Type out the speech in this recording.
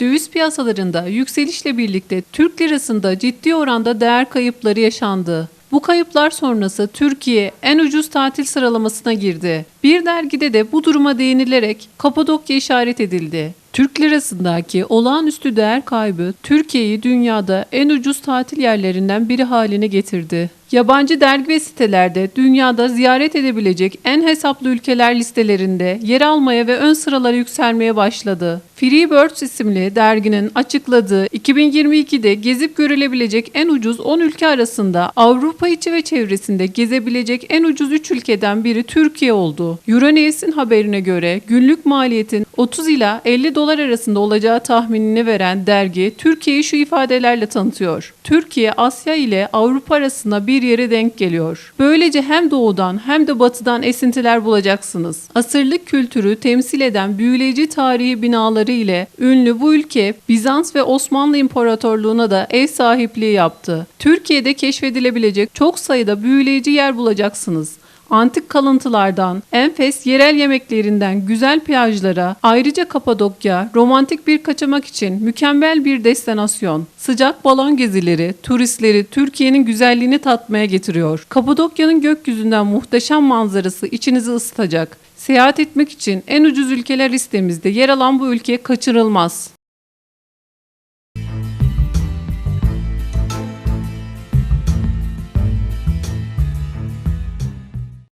Döviz piyasalarında yükselişle birlikte Türk lirasında ciddi oranda değer kayıpları yaşandı. Bu kayıplar sonrası Türkiye en ucuz tatil sıralamasına girdi. Bir dergide de bu duruma değinilerek Kapadokya işaret edildi. Türk lirasındaki olağanüstü değer kaybı Türkiye'yi dünyada en ucuz tatil yerlerinden biri haline getirdi. Yabancı dergi ve sitelerde dünyada ziyaret edebilecek en hesaplı ülkeler listelerinde yer almaya ve ön sıralara yükselmeye başladı. Freebirds isimli derginin açıkladığı 2022'de gezip görülebilecek en ucuz 10 ülke arasında Avrupa içi ve çevresinde gezebilecek en ucuz 3 ülkeden biri Türkiye oldu. Euronews'in haberine göre günlük maliyetin 30 ila 50 dolar arasında olacağı tahminini veren dergi Türkiye'yi şu ifadelerle tanıtıyor. Türkiye Asya ile Avrupa arasında bir yere denk geliyor. Böylece hem doğudan hem de batıdan esintiler bulacaksınız. Asırlık kültürü temsil eden büyüleyici tarihi binaları ile ünlü bu ülke Bizans ve Osmanlı İmparatorluğu'na da ev sahipliği yaptı. Türkiye'de keşfedilebilecek çok sayıda büyüleyici yer bulacaksınız. Antik kalıntılardan, enfes yerel yemeklerinden güzel plajlara, ayrıca Kapadokya, romantik bir kaçamak için mükemmel bir destinasyon. Sıcak balon gezileri, turistleri Türkiye'nin güzelliğini tatmaya getiriyor. Kapadokya'nın gökyüzünden muhteşem manzarası içinizi ısıtacak. Seyahat etmek için en ucuz ülkeler listemizde yer alan bu ülke kaçırılmaz.